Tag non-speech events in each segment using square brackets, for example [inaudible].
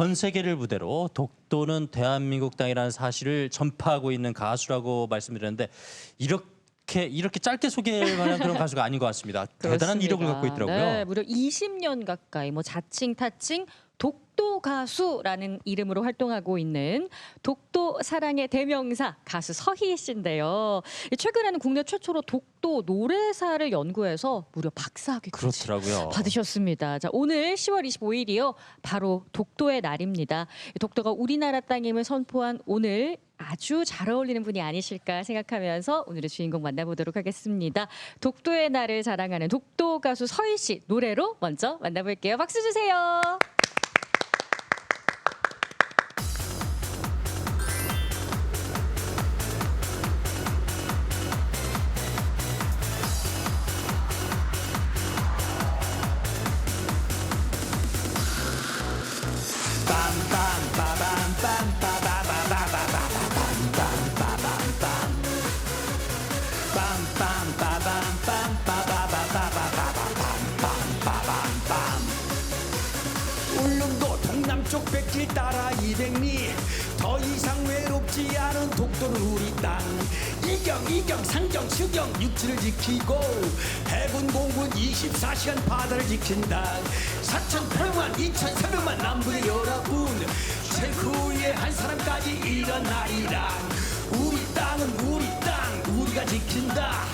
전 세계를 무대로 독도는 대한민국 땅이라는 사실을 전파하고 있는 가수라고 말씀드렸는데 이렇게 이렇게 짧게 소개할 만한 그런 [laughs] 가수가 아닌 것 같습니다. 대단한 그렇습니다. 이력을 갖고 있더라고요. 네, 무려 20년 가까이 뭐 자칭 타칭 독도 가수라는 이름으로 활동하고 있는 독도 사랑의 대명사 가수 서희 씨인데요. 최근에는 국내 최초로 독도 노래사를 연구해서 무려 박사학위까지 그렇더라고요. 받으셨습니다. 자, 오늘 10월 25일이요. 바로 독도의 날입니다. 독도가 우리나라 땅임을 선포한 오늘 아주 잘 어울리는 분이 아니실까 생각하면서 오늘의 주인공 만나보도록 하겠습니다. 독도의 날을 자랑하는 독도 가수 서희 씨 노래로 먼저 만나볼게요. 박수 주세요. 육지를 지키고 해군 공군 24시간 바다를 지킨다. 4,800만 2,300만 남부의 여러분 최후의 한 사람까지 일어나리라. 우리 땅은 우리 땅 우리가 지킨다.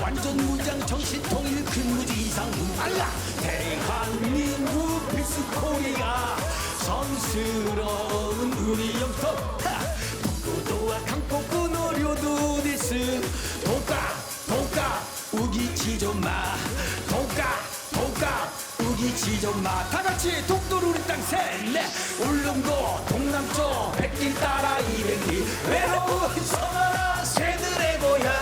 완전 무장 정신 통일 근무지 이상 알라. 대한민국 필수 코리아 성스러운 우리 영토. 하! 독도도와 강폭구 노려도 디스 독가 독가 우기치 좀마. 독가 독가 우기치 좀 마. 다 같이 독도를 우리 땅 셋넷. 울릉도 동남쪽 백길 따라 200리. 외로운 서머나 새들의 고향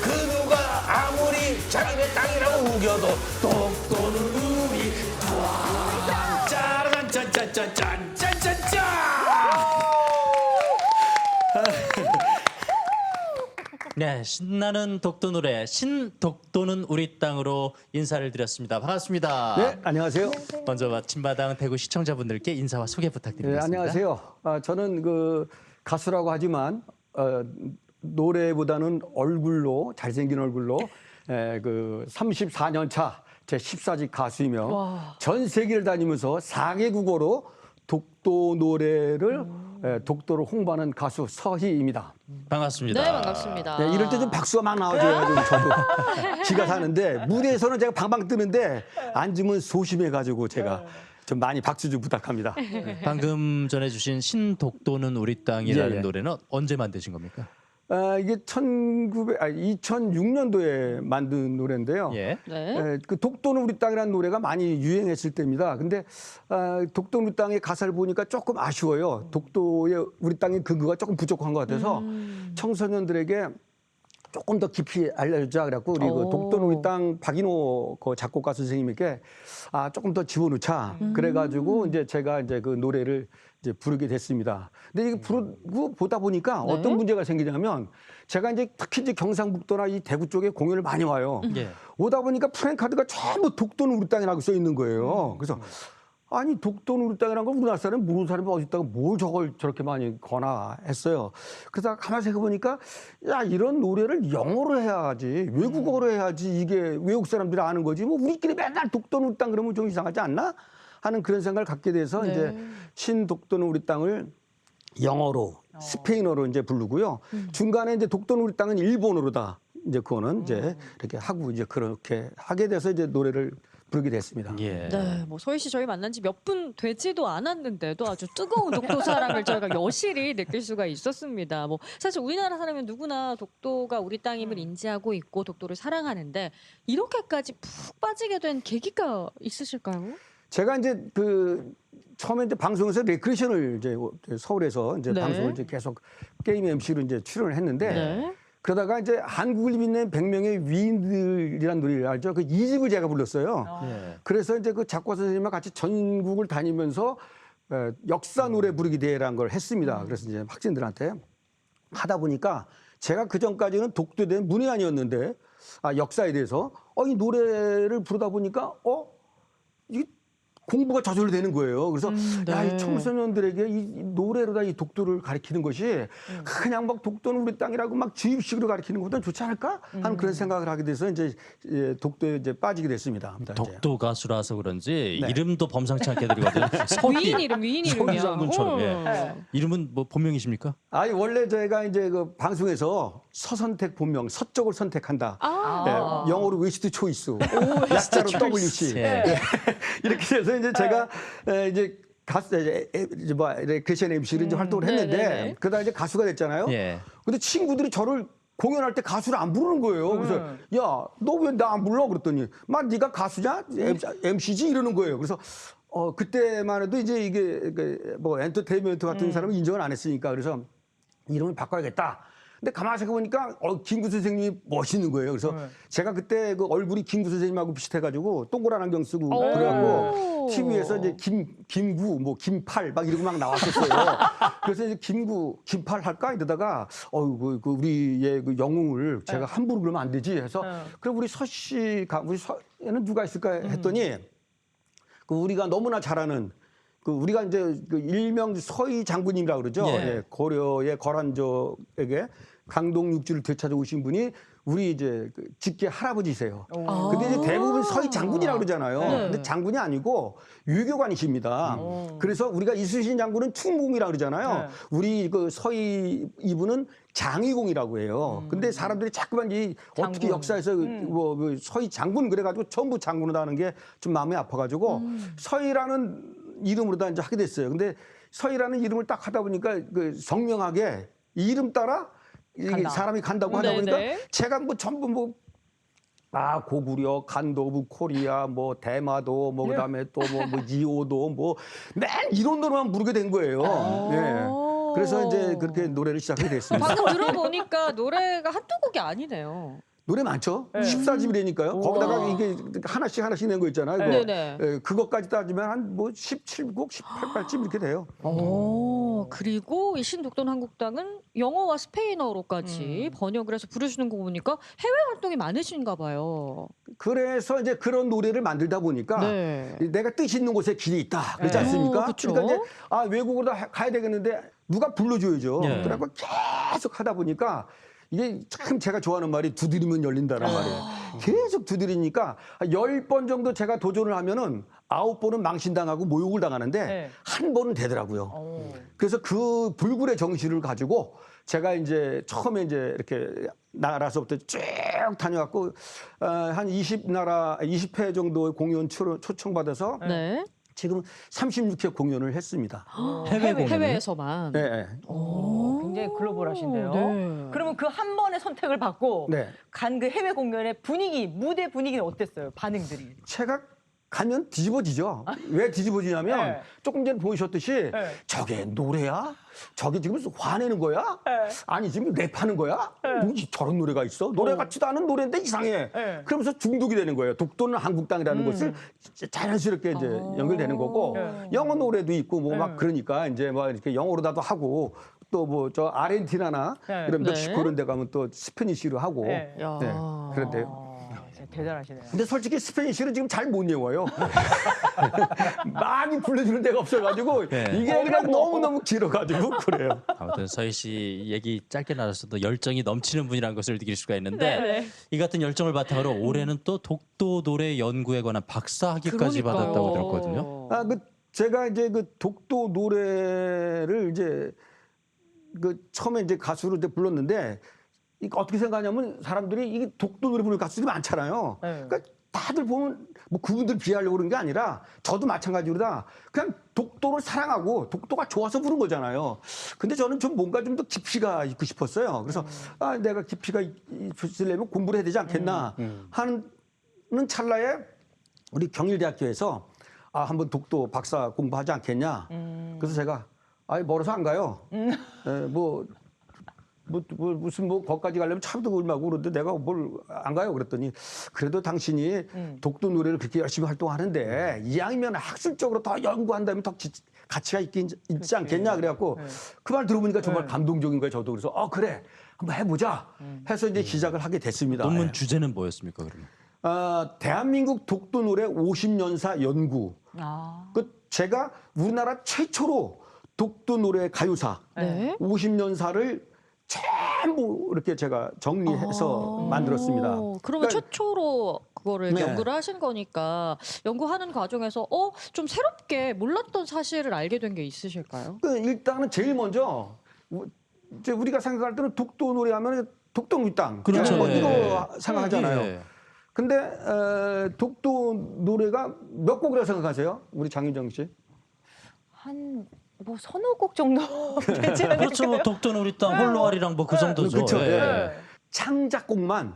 그 누가 아무리 자기네 땅이라고 우겨도 독도는 우리 땅. 짜란 짠짠짠짠 짠짠짠 네, 신나는 독도 노래 신독도는 우리 땅으로 인사를 드렸습니다. 반갑습니다. 네, 안녕하세요. 먼저 마침마당 대구 시청자분들께 인사와 소개 네, 부탁드리겠습니다. 안녕하세요. 아, 저는 그 가수라고 하지만 어, 노래보다는 얼굴로 잘생긴 얼굴로 에, 그 34년 차 제 14직 가수이며 와. 전 세계를 다니면서 4개 국어로 독도 노래를 음. 에, 독도를 홍보하는 가수 서희입니다. 반갑습니다. 네, 반갑습니다. 네, 이럴 때 좀 박수가 막 나와줘야죠. 저도 [laughs] 기가 사는데 무대에서는 제가 방방 뜨는데 앉으면 소심해가지고 제가 좀 많이 박수 좀 부탁합니다. 방금 전해 주신 신독도는 우리 땅이라는 예, 예. 노래는 언제 만드신 겁니까? 아, 이게 1900, 아, 2006년도에 만든 노래인데요. 예. 네. 에, 그 독도는 우리 땅이라는 노래가 많이 유행했을 때입니다. 근데 아, 독도는 우리 땅의 가사를 보니까 조금 아쉬워요. 독도의 우리 땅의 근거가 조금 부족한 것 같아서 음. 청소년들에게 조금 더 깊이 알려주자 그래갖고 우리 그 오. 독도는 우리 땅 박인호 그 작곡가 선생님에게 아 조금 더 집어넣자 음. 그래가지고 이제 제가 이제 그 노래를 이제 부르게 됐습니다. 근데 이게 부르고 보다 보니까 네. 어떤 문제가 생기냐면 제가 이제 특히 이제 경상북도나 이 대구 쪽에 공연을 많이 와요. 음. 예. 오다 보니까 프랭카드가 전부 독도는 우리 땅이라고 써 있는 거예요. 그래서 아니 독도는 우리 땅이라는 걸 우리나라 사람 모르는 사람이 어디 있다가 뭘 저걸 저렇게 많이 거나 했어요. 그래서 가만히 생각해 보니까 야 이런 노래를 영어로 해야지 외국어로 해야지 이게 외국 사람들이 아는 거지 뭐 우리끼리 맨날 독도는 우리 땅 그러면 좀 이상하지 않나 하는 그런 생각을 갖게 돼서 네. 이제 신독도는 우리 땅을 영어로 스페인어로 이제 부르고요. 중간에 이제 독도는 우리 땅은 일본어로다. 이제 그거는 이제 이렇게 하고 이제 그렇게 하게 돼서 이제 노래를 부르게 됐습니다. 예. 네, 뭐 서희 씨 저희 만난 지 몇 분 되지도 않았는데도 아주 뜨거운 [laughs] 독도 사랑을 저희가 여실히 느낄 수가 있었습니다. 뭐 사실 우리나라 사람은 누구나 독도가 우리 땅임을 인지하고 있고 독도를 사랑하는데 이렇게까지 푹 빠지게 된 계기가 있으실까요? 제가 이제 그 처음에 이제 방송에서 레크레이션을 이제 서울에서 이제 네. 방송을 이제 계속 게임 MC로 이제 출연을 했는데 네. 그러다가 이제 한국을 빛낸 100명의 위인들이라는 노래를 알죠? 그 이집을 제가 불렀어요. 예. 그래서 이제 그 작곡가 선생님과 같이 전국을 다니면서 에, 역사 노래 부르기 대회라는 걸 했습니다. 그래서 이제 학생들한테 하다 보니까 제가 그 전까지는 독도에 대한 문외한이었는데 아 역사에 대해서 어 이 노래를 부르다 보니까 어 이 공부가 저절로 되는 거예요. 그래서 음, 야, 네. 이 청소년들에게 이이 노래로다 이 독도를 가리키는 것이 음. 그냥 막 독도는 우리 땅이라고 막 주입식으로 가리키는 것보다 좋지 않을까 하는 음. 그런 생각을 하게 돼서 이제 예, 독도에 이제 빠지게 됐습니다. 이제. 독도 가수라서 그런지 네. 이름도 범상치 않게 들거든요. [laughs] 위인 이름, 위인 이름이야. 서희장군처럼. 예. 어. 이름은 뭐 본명이십니까? 아니 원래 저희가 이제 그 방송에서 서선택 본명 서쪽을 선택한다. 아. [laughs] 예, 영어로 웨스트 초이스, 약자로 WC 예. 예. 이렇게 돼서 이제 제가 에, 이제 가수 이제 에- 이제 뭐 크리스천 MC를 이제 활동을 했는데 네네네. 그러다 이제 가수가 됐잖아요. 예. 근데 친구들이 저를 공연할 때 가수를 안 부르는 거예요. 그래서 야 너 왜 나 안 불러 그랬더니 막 네가 가수냐 MC지 이러는 거예요. 그래서 어 그때만 해도 이제 이게 그뭐 엔터테인먼트 같은 사람은 인정을 안 했으니까 그래서 이름을 바꿔야겠다. 근데 가만히 생각해보니까 어, 김구 선생님이 멋있는 거예요. 그래서 제가 그때 그 얼굴이 김구 선생님하고 비슷해가지고 동그란 안경 쓰고 그래갖고 TV에서 이제 김 김구 뭐 김팔 막 이러고 막 나왔었어요. [laughs] 그래서 이제 김구 김팔 할까 이러다가 어 그 그 우리의 그 영웅을 제가 함부로 그러면 안 되지 해서 그럼 우리 서 씨가 우리 서에는 누가 있을까 했더니 그 우리가 너무나 잘하는 그 우리가 이제 그 일명 서희 장군님이라고 그러죠. 예. 예, 고려의 거란족에게 강동 육지를 되찾아 오신 분이 우리 이제 그 직계 할아버지세요. 근데 이제 대부분 서희 장군이라고 그러잖아요. 근데 장군이 아니고 유교관이십니다. 그래서 우리가 이순신 장군은 충무공이라고 그러잖아요. 우리 그 서희 이분은 장의공이라고 해요. 근데 사람들이 자꾸만 이 어떻게 역사에서 뭐그 서희 장군 그래가지고 전부 장군으로 하는 게 좀 마음이 아파가지고 서희라는 이름으로 다 이제 하게 됐어요. 근데 서희라는 이름을 딱 하다 보니까 그 성명하게 이 이름 따라 이게 사람이 간다고 하다 보니까 네네. 제가 뭐 전부 뭐 아, 고구려, 간도부, 코리아, 뭐 대마도, 뭐 그 다음에 또 뭐 뭐 [laughs] 이오도 뭐 맨 이런 노래만 부르게 된 거예요. 예. 그래서 이제 그렇게 노래를 시작하게 됐습니다. 방금 들어보니까 노래가 한두 곡이 아니네요. 노래 많죠? 14집이라니까요. 거기다가 이게 하나씩 하나씩 낸 거 있잖아요. 그거. 네네. 예, 그것까지 따지면 한 뭐 17곡, 18발집 이렇게 돼요. 오, 그리고 이 신독돈 한국당은 영어와 스페인어로까지 음. 번역을 해서 부르시는 거 보니까 해외 활동이 많으신가 봐요. 그래서 이제 그런 노래를 만들다 보니까 네. 내가 뜻 있는 곳에 길이 있다 그러지 네. 않습니까? 어, 그쵸. 그러니까 이제 아 외국으로 하- 가야 되겠는데 누가 불러줘야죠. 예. 그래갖고 계속 하다 보니까 이게 참 제가 좋아하는 말이 두드리면 열린다는 아. 말이에요. 계속 두드리니까 열 번 정도 제가 도전을 하면은 아홉 번은 망신당하고 모욕을 당하는데 네. 한 번은 되더라고요. 어. 그래서 그 불굴의 정신을 가지고 제가 이제 처음에 이제 이렇게 나라서부터 쭉 다녀왔고 어, 한 20나라 20회 정도의 공연 초, 초청받아서 네. 지금 36회 공연을 했습니다. [gasps] 해외 공연. 해외에서만. 네, 네. 오, 굉장히 글로벌하신데요. 네. 그러면 그 한 번의 선택을 받고 네. 간그 해외 공연의 분위기, 무대 분위기는 어땠어요? 반응들이. 제가 가면 뒤집어지죠. 왜 뒤집어지냐면 네. 조금 전에 보셨듯이 네. 저게 노래야? 저게 지금 화내는 거야? 네. 아니 지금 랩하는 거야? 뭐 저런 노래가 있어? 노래 같지도 않은 노래인데 이상해. 네. 그러면서 중독이 되는 거예요. 독도는 한국 땅이라는 것을 자연스럽게 이제 연결되는 거고 네. 영어 노래도 있고 뭐막 네. 그러니까 이제 막 이렇게 영어로다도 하고 또 뭐 저 아르헨티나나 네. 이런 네. 멕시코 이런 데 가면 또 스페니쉬로 하고 네. 야. 네, 그런데요. 어, 대단하시네요. 근데 솔직히 스페니쉬를 지금 잘 못 외워요. [laughs] 많이 불러주는 데가 없어가지고 네. 이게 그냥 너무너무 길어가지고 [laughs] 그래요. 아무튼 서희 씨 얘기 짧게 나눴어도 열정이 넘치는 분이라는 것을 느낄 수가 있는데 이 같은 열정을 바탕으로 올해는 또 독도 노래 연구에 관한 박사 학위까지 그러니까요. 받았다고 들었거든요. 아, 그 제가 이제 그 독도 노래를 이제 그 처음에 이제 가수로 이제 불렀는데 이거 어떻게 생각하냐면 사람들이 이게 독도 노래 부르는 가수들이 많잖아요. 네. 그러니까 다들 보면 뭐 그분들 비하려고 그런 게 아니라 저도 마찬가지로 다 그냥 독도를 사랑하고 독도가 좋아서 부른 거잖아요. 근데 저는 좀 뭔가 좀 더 깊이가 있고 싶었어요. 그래서 아 내가 깊이가 있- 있으려면 공부를 해야 되지 않겠나 하는 찰나에 우리 경일대학교에서 아 한번 독도 박사 공부하지 않겠냐. 그래서 제가 아이 멀어서 안 가요. 에, 뭐, 뭐, 뭐 무슨 뭐 거기까지 가려면 차도 얼마고 그런데 내가 뭘 안 가요 그랬더니 그래도 당신이 독도 노래를 그렇게 열심히 활동하는데 이왕이면 학술적으로 더 연구한다면 더 기- 가치가 있긴 있지 않겠냐 그래갖고 그말 들어보니까 정말 감동적인 거예요 저도 그래서 어 그래 한번 해보자 해서 이제 시작을 하게 됐습니다. 논문 예. 주제는 뭐였습니까 그러면? 어, 대한민국 독도 노래 50년사 연구. 아. 그 제가 우리나라 최초로 독도 노래 가요사 네. 50년사를 전부 이렇게 제가 정리해서 만들었습니다. 어, 그러면 그러니까- 최초로 그거를 네. 연구를 하신 거니까 연구하는 과정에서 어 좀 새롭게 몰랐던 사실을 알게 된 게 있으실까요? 그 일단은 제일 먼저 우- 이제 우리가 생각할 때는 독도 노래하면 독도 우리 땅 그렇죠. 뭐 예. 이거 생각하잖아요. 예. 근데 에, 독도 노래가 몇 곡이라고 생각하세요? 우리 장윤정 씨? 한 뭐 서너 곡 정도 [laughs] 되지 않을까요? 그렇죠. 뭐 독도는 우리 땅, 홀로아리랑 뭐 그 정도죠. 그렇죠. 예. 예. 창작곡만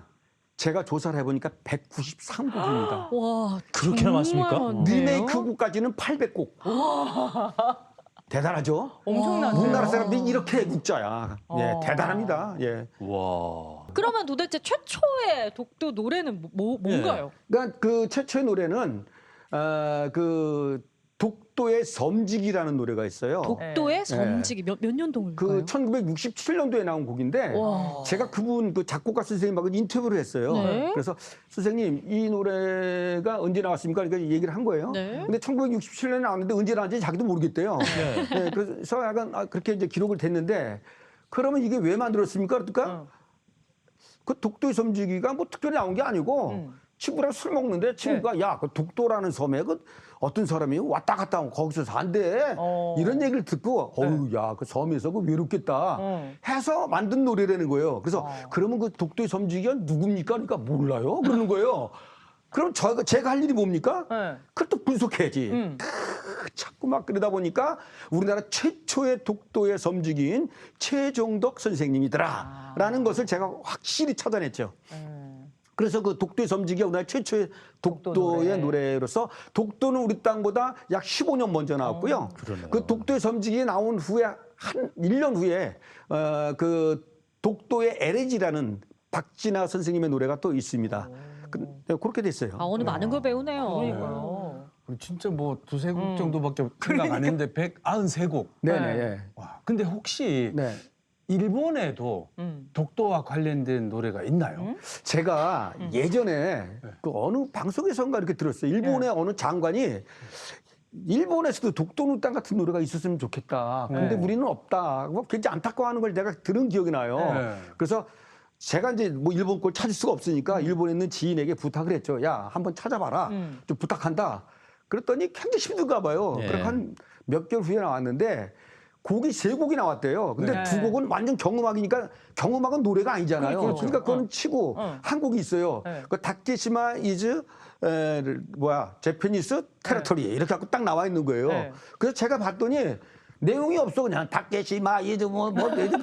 제가 조사를 해보니까 193곡입니다. [gasps] 와 그렇게나 많습니까? 정말 많네요. 리메이크곡까지는 800곡. [gasps] 대단하죠? 엄청나죠. 우리나라 사람들이 이렇게 애국자야. 예, 어. 대단합니다. 예. 와. 그러면 도대체 최초의 독도 노래는 뭐, 뭐- 뭔가요? 그러니까 그 최초의 노래는 어, 그 독도의 섬지기라는 노래가 있어요. 독도의 섬지기 몇, 몇 년도일까요? 그 1967년도에 나온 곡인데 와. 제가 그분 그 작곡가 선생님하고 인터뷰를 했어요. 네. 그래서 선생님 이 노래가 언제 나왔습니까? 그러니까 얘기를 한 거예요. 네. 근데 1967년에 나왔는데 언제 나왔는지 자기도 모르겠대요. 네, 그래서 약간 아, 그렇게 이제 기록을 됐는데 그러면 이게 왜 만들었습니까? 그러니까 어. 그 독도의 섬지기가 뭐 특별히 나온 게 아니고 음. 친구랑 술 먹는데 친구가 야 그 독도라는 섬에 그 어떤 사람이 왔다 갔다 하고 거기서 산대 어. 이런 얘기를 듣고 어우 야 그 섬에서 그 외롭겠다 어. 해서 만든 노래라는 거예요. 그래서 어. 그러면 그 독도의 섬지기가 누굽니까? 그러니까 몰라요. 그러는 거예요. 그럼 저 제가 할 일이 뭡니까? 네. 그걸 또 분석해야지. 음. 크, 자꾸 막 그러다 보니까 우리나라 최초의 독도의 섬지기인 최종덕 선생님이더라라는 것을 제가 확실히 찾아냈죠. 음. 그래서 그 독도의 섬지기가 우리나라 최초의 독도 독도의 노래. 노래 로서 독도는 우리 땅보다 약 15년 먼저 나왔고요. 그러네요. 그 독도의 섬지기 나온 후에 한 1년 후에 어, 그 독도의 에레지라는 박진아 선생님의 노래가 또 있습니다. 그, 네, 그렇게 됐어요. 아 오늘 많은 걸 배우네요. 그러니까요. 우리 진짜 뭐 두세 곡 음. 정도밖에 생각 안 했는데 193곡. 네네. 네. 네. 와. 근데 혹시 네. 일본에도 음. 독도와 관련된 노래가 있나요? 음? 제가 예전에 그 어느 방송에선가 이렇게 들었어요. 일본의 어느 장관이 일본에서도 독도누 땅 같은 노래가 있었으면 좋겠다. 근데 네. 우리는 없다. 뭐 굉장히 안타까워하는 걸 내가 들은 기억이 나요. 네. 그래서 제가 이제 뭐 일본 걸 찾을 수가 없으니까 일본에 있는 지인에게 부탁을 했죠. 야, 한번 찾아봐라. 음. 좀 부탁한다. 그랬더니 굉장히 힘든가 봐요. 예. 그렇게 한 몇 개월 후에 나왔는데 곡이 세 곡이 나왔대요. 근데 네. 두 곡은 완전 경음악이니까 경음악은 노래가 아니잖아요. 그렇죠. 그러니까 그거는 어. 치고 어. 한 곡이 있어요. 네. 그 다케시마 이즈 에, 뭐야 제페니스 테라토리 이렇게 갖고 딱 나와 있는 거예요. 네. 그래서 제가 봤더니 내용이 없어 그냥 다케시마 이즈 뭐뭐 그냥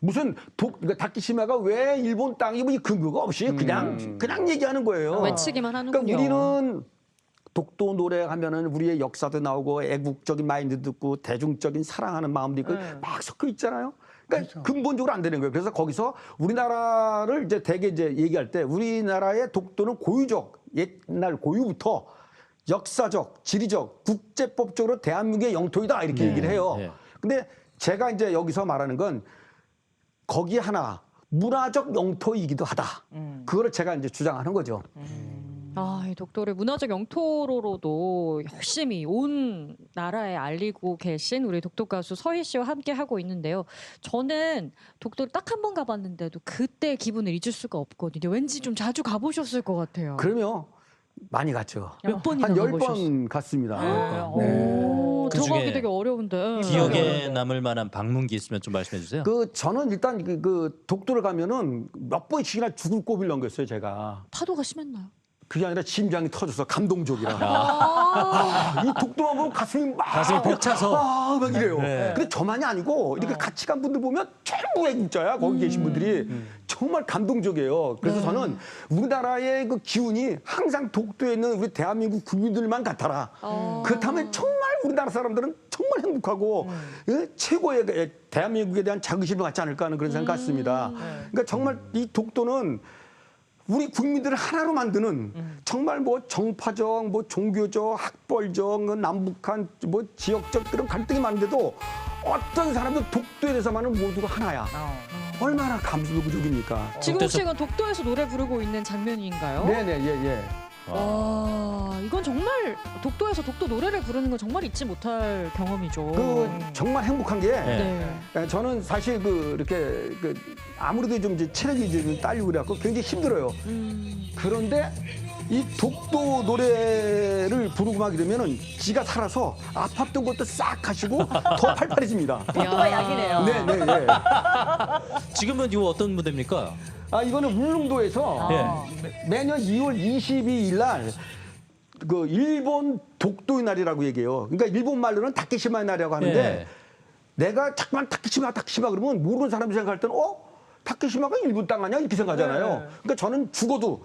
무슨 독 그러니까 다케시마가 왜 일본 땅이 뭐 근거가 없이 그냥 그냥 얘기하는 거예요. 외치기만 하는군요. 그러니까 우리는 독도 노래 하면은 우리의 역사도 나오고 애국적인 마인드도 있고 대중적인 사랑하는 마음도 있고 네. 막 섞여 있잖아요. 그러니까 근본적으로 안 되는 거예요. 그래서 거기서 우리나라를 이제 대개 이제 얘기할 때 우리나라의 독도는 고유적 옛날 고유부터 역사적, 지리적, 국제법적으로 대한민국의 영토이다 이렇게 네. 얘기를 해요. 네. 근데 제가 이제 여기서 말하는 건 거기 하나 문화적 영토이기도 하다. 음. 그거를 제가 이제 주장하는 거죠. 아, 이 독도를 문화적 영토로도 열심히 온 나라에 알리고 계신 우리 독도 가수 서희 씨와 함께 하고 있는데요. 저는 독도를 딱 한 번 가봤는데도 그때 기분을 잊을 수가 없거든요. 왠지 좀 자주 가보셨을 것 같아요. 그러면 많이 갔죠. 몇 번이나 한 열 가보셨어요? 번 갔습니다. 네. 네. 오, 그 들어가기 중에 되게 어려운데. 기억에 남을 만한 방문기 있으면 좀 말씀해 주세요. 그 저는 일단 그, 그 독도를 가면은 몇 번씩이나 죽을 고비를 넘겼어요 제가. 파도가 심했나요? 그게 아니라 심장이 터져서 감동적이라. 아, 아, 이 독도만 보면 가슴이 막 가슴이 벅차서. 아, 막 이래요. 네. 근데 저만이 아니고 이렇게 같이 간 분들 보면 전부 애국자야 거기 계신 분들이 정말 감동적이에요. 그래서 저는 우리나라의 그 기운이 항상 독도에 있는 우리 대한민국 국민들만 같아라. 어. 그렇다면 정말 우리나라 사람들은 정말 행복하고 예, 최고의 그 대한민국에 대한 자긍심을 갖지 않을까 하는 그런 생각 같습니다. 그러니까 정말 이 독도는 우리 국민들을 하나로 만드는 정말 뭐 정파적, 뭐 종교적, 학벌적, 그 남북한 뭐 지역적 그런 갈등이 많은데도 어떤 사람도 독도에 대해서만은 모두가 하나야. 어. 얼마나 감수도 부족입니까? 지금 혹시 이건 독도에서 노래 부르고 있는 장면인가요? 네네 예 예. 와, 이건 정말 독도에서 독도 노래를 부르는 건 정말 잊지 못할 경험이죠. 그 정말 행복한 게 네. 예, 저는 사실 그 이렇게 그 아무래도 좀 이제 체력이 이제 좀 딸리고 그래갖고 굉장히 힘들어요. 음, 그런데 이 독도 노래를 부르고 막 이러면은 지가 살아서 아팠던 것도 싹 하시고 더 [laughs] 팔팔해집니다. 독도가 약이네요. 네네 예. 지금은 이 어떤 무대입니까? 아 이거는 울릉도에서 예. 매- 매년 2월 22일 날. 그 일본 독도의 날이라고 얘기해요. 그러니까 일본 말로는 다케시마의 날이라고 하는데 예. 내가 자꾸만 타케시마 타케시마 그러면 모르는 사람이 생각할 때는 어 타케시마가 일본 땅 아니야 이렇게 생각하잖아요. 네. 그러니까 저는 죽어도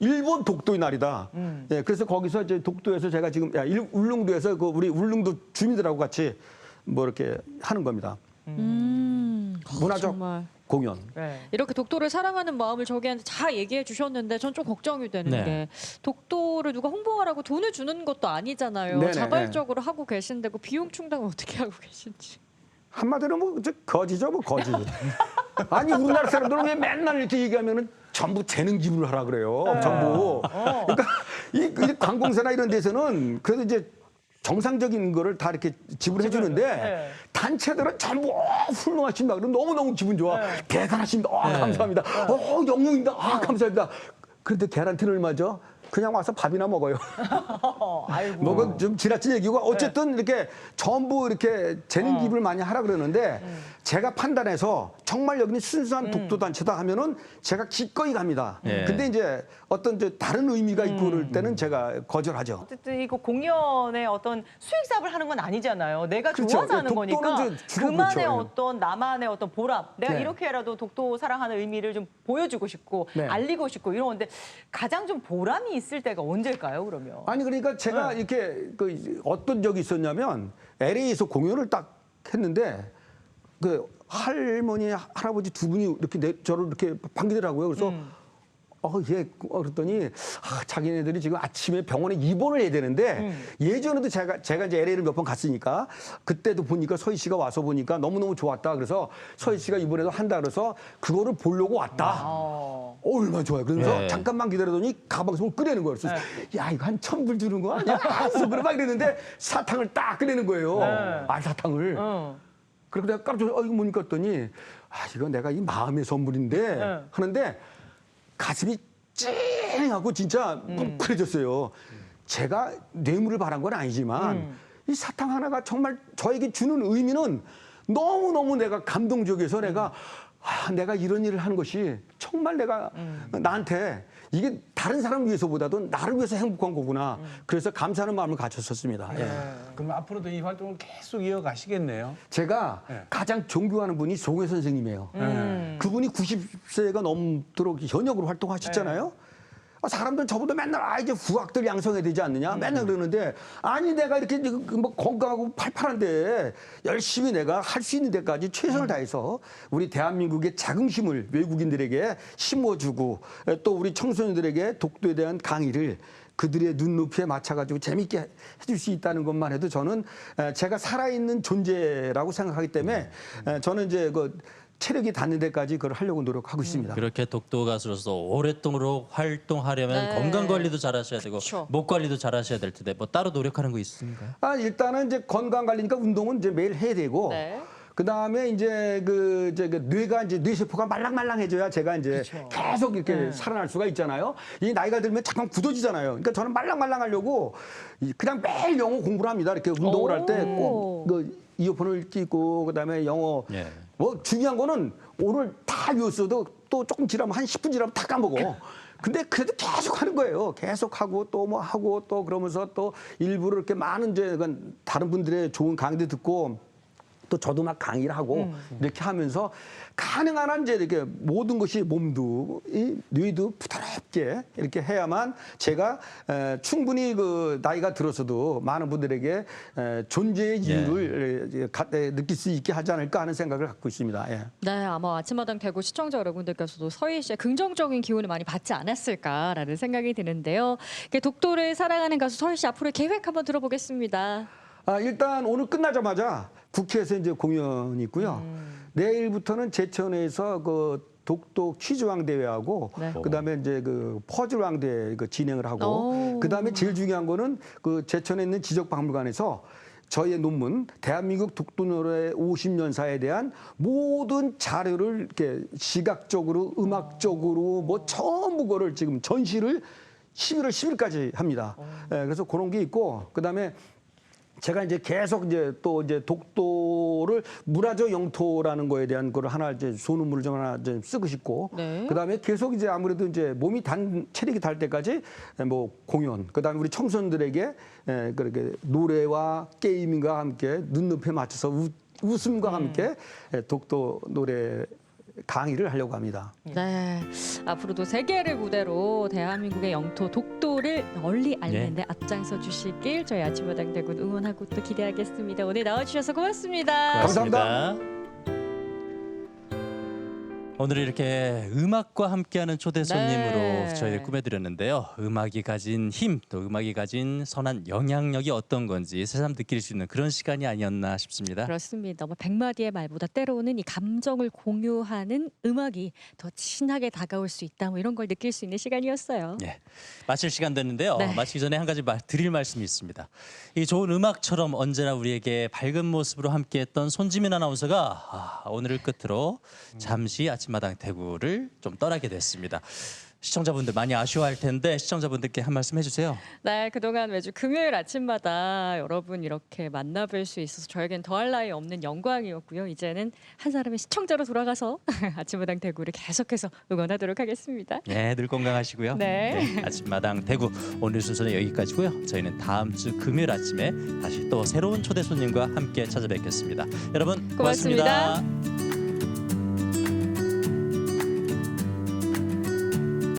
일본 독도의 날이다. 음. 예, 그래서 거기서 이제 독도에서 제가 지금 야, 일- 울릉도에서 그 우리 울릉도 주민들하고 같이 뭐 이렇게 하는 겁니다. 음, 문화적 정말. 공연. 네. 이렇게 독도를 사랑하는 마음을 저기한테 잘 얘기해 주셨는데 전 좀 걱정이 되는 네. 게 독도를 누가 홍보하라고 돈을 주는 것도 아니잖아요. 네네. 자발적으로 하고 계신데 그 비용 충당을 어떻게 하고 계신지. 한마디로 뭐 이제 거지죠, 뭐 거지. [laughs] 아니 우리나라 사람들은 왜 맨날 이렇게 얘기하면은 전부 재능 기부를 하라 그래요. 전부. 그러니까 이, 이 관공서나 이런 데서는 그래도 이제 정상적인 거를 다 이렇게 지불해 주는데 네. 단체들은 전부 어, 훌륭하십니다. 그럼 너무 너무 기분 좋아. 대단하십니다. 아, 네. 감사합니다. 어, 영웅입니다. 아, 감사합니다. 그런데 계란티는 얼마죠? 그냥 와서 밥이나 먹어요. 어, [laughs] 아이고. 뭐그 좀 지나친 얘기고 어쨌든 이렇게 전부 이렇게 재능 기부를 많이 하라 그러는데 제가 판단해서 정말 여기는 순수한 독도 단체다 하면은 제가 기꺼이 갑니다. 예. 근데 이제 어떤 이제 다른 의미가 있고 그럴 때는 제가 거절하죠. 어쨌든 이거 공연의 어떤 수익 사업을 하는 건 아니잖아요. 내가 그렇죠. 좋아서 하는 독도는 거니까 이제 주로 그만의 그렇죠. 어떤 나만의 어떤 보람. 내가 네. 이렇게라도 독도 사랑하는 의미를 좀 보여주고 싶고 네. 알리고 싶고 이런 건데 가장 좀 보람이 있을 때가 언제일까요? 그러면? 아니 그러니까 제가 이렇게 그 어떤 적이 있었냐면 LA에서 공연을 딱 했는데 그 할머니 할아버지 두 분이 이렇게 내, 저를 이렇게 반기더라고요. 그래서 어, 예. 어, 그랬더니 아, 자기네들이 지금 아침에 병원에 입원을 해야 되는데 예전에도 제가 제가 이제 LA를 몇 번 갔으니까 그때도 보니까 서희 씨가 와서 보니까 너무너무 좋았다. 그래서 서희 씨가 이번에도 한다 그래서 그거를 보려고 왔다. 어. 어, 얼마나 좋아요. 그래서 네. 잠깐만 기다리더니 가방에서 뭘 꺼내는 거예요. 그래서 야, 이거 한 천불 주는 거 아니야? [laughs] 속으로 막 이랬는데 사탕을 딱 꺼내는 거예요. 네. 알사탕을. 어. 그래서 내가 깜짝 놀라 어, 이거 뭐니까 했더니 아, 이거 내가 이 마음의 선물인데 네. 하는데 가슴이 찡하고 진짜 뭉클해졌어요. 제가 뇌물을 바란 건 아니지만 이 사탕 하나가 정말 저에게 주는 의미는 너무너무 내가 감동적이어서 내가 아, 내가 이런 일을 하는 것이 정말 내가 나한테 이게 다른 사람을 위해서보다도 나를 위해서 행복한 거구나. 그래서 감사하는 마음을 가졌었습니다. 예. 그럼 앞으로도 이 활동을 계속 이어가시겠네요. 제가 네. 가장 존경하는 분이 송혜 선생님이에요. 음. 그분이 90세가 넘도록 현역으로 활동하셨잖아요. 아, 사람들 저보다 맨날 아 이제 후학들 양성해야 되지 않느냐? 맨날 그러는데 아니 내가 이렇게 그뭐 건강하고 팔팔한데 열심히 내가 할 수 있는 데까지 최선을 다해서 우리 대한민국의 자긍심을 외국인들에게 심어주고 에, 또 우리 청소년들에게 독도에 대한 강의를 그들의 눈높이에 맞춰가지고 재밌게 해줄 수 있다는 것만 해도 저는 에, 제가 살아있는 존재라고 생각하기 때문에 에, 저는 이제 그 체력이 닿는 데까지 그걸 하려고 노력하고 있습니다. 그렇게 독도 가수로서 오랫동안 활동하려면 네. 건강 관리도 잘 하셔야 되고 그쵸. 목 관리도 잘 하셔야 될 텐데 뭐 따로 노력하는 거 있습니까? 아, 일단은 이제 건강 관리니까 운동은 이제 매일 해야 되고. 네. 그 다음에 이제 그, 이제 그 뇌가 이제 뇌세포가 말랑말랑해져야 제가 이제 계속 이렇게 살아날 수가 있잖아요. 이 나이가 들면 잠깐 굳어지잖아요. 그러니까 저는 말랑말랑 하려고 이- 그냥 매일 영어 공부를 합니다. 이렇게 운동을 할 때 꼭 그 이어폰을 끼고 그 다음에 영어 예. 뭐 중요한 거는 오늘 다 외웠어도 또 조금 지나면 한 10분 지나면 다 까먹어. 근데 그래도 계속 하는 거예요. 계속 하고 또 뭐 하고 또 그러면서 또 일부러 이렇게 많은 이제 그 다른 분들의 좋은 강의도 듣고 또 저도 막 강의를 하고 이렇게 하면서 가능한 한 이제 이렇게 모든 것이 몸도 이 뇌도 부드럽게 이렇게 해야만 제가 에, 충분히 그 나이가 들어서도 많은 분들에게 에, 존재의 이유를 에, 가- 에, 느낄 수 있게 하지 않을까 하는 생각을 갖고 있습니다. 예. 네, 아마 아침마당 대구 시청자 여러분들께서도 서희 씨의 긍정적인 기운을 많이 받지 않았을까라는 생각이 드는데요. 독도를 사랑하는 가수 서희 씨 앞으로의 계획 한번 들어보겠습니다. 아, 일단 오늘 끝나자마자 국회에서 이제 공연이 있고요. 내일부터는 제천에서 그 독도 퀴즈왕 대회하고 네. 그다음에 이제 그 퍼즐왕 대회 그 진행을 하고 오. 그다음에 제일 중요한 거는 그 제천에 있는 지적 박물관에서 저희의 논문 대한민국 독도 노래 50년사에 대한 모든 자료를 이렇게 시각적으로 음악적으로 뭐 전부 거를 지금 전시를 11월 10일까지 합니다. 예, 그래서 그런 게 있고 그다음에 제가 이제 계속 이제 또 이제 독도를 문화적 영토라는 거에 대한 거를 하나 이제 소논문을 좀 하나 좀 쓰고 싶고 네. 그다음에 계속 이제 아무래도 이제 몸이 단 체력이 달 때까지 뭐 공연 그다음에 우리 청소년들에게 에, 그렇게 노래와 게임과 함께 눈높이에 맞춰서 웃, 웃음과 함께 에, 독도 노래 강의를 하려고 합니다. 네. 앞으로도 세계를 무대로 대한민국의 영토 독도를 널리 알리는데 예. 앞장서 주시길 저희 아침마당 대군 응원하고 또 기대하겠습니다. 오늘 나와주셔서 고맙습니다. 감사합니다. 오늘 이렇게 음악과 함께하는 초대 손님으로 네. 저희 꾸며드렸는데요. 음악이 가진 힘, 또 음악이 가진 선한 영향력이 어떤 건지 새삼 느낄 수 있는 그런 시간이 아니었나 싶습니다. 그렇습니다. 뭐 백마디의 말보다 때로는 이 감정을 공유하는 음악이 더 친하게 다가올 수 있다. 뭐 이런 걸 느낄 수 있는 시간이었어요. 예, 마칠 시간 됐는데요. 네. 마치기 전에 한 가지 말, 드릴 말씀이 있습니다. 이 좋은 음악처럼 언제나 우리에게 밝은 모습으로 함께했던 손지민 아나운서가 아, 오늘을 끝으로 잠시 아침 마당 대구를 좀 떠나게 됐습니다. 시청자분들 많이 아쉬워할 텐데 시청자분들께 한 말씀 해주세요. 네, 그동안 매주 금요일 아침마다 여러분 이렇게 만나뵐 수 있어서 저에겐 더할 나위 없는 영광이었고요. 이제는 한 사람의 시청자로 돌아가서 [laughs] 아침마당 대구를 계속해서 응원하도록 하겠습니다. 예, 늘 건강하시고요. 네. 아침마당 대구 오늘 순서는 여기까지고요. 저희는 다음 주 금요일 아침에 다시 또 새로운 초대 손님과 함께 찾아뵙겠습니다. 여러분 고맙습니다. 고맙습니다.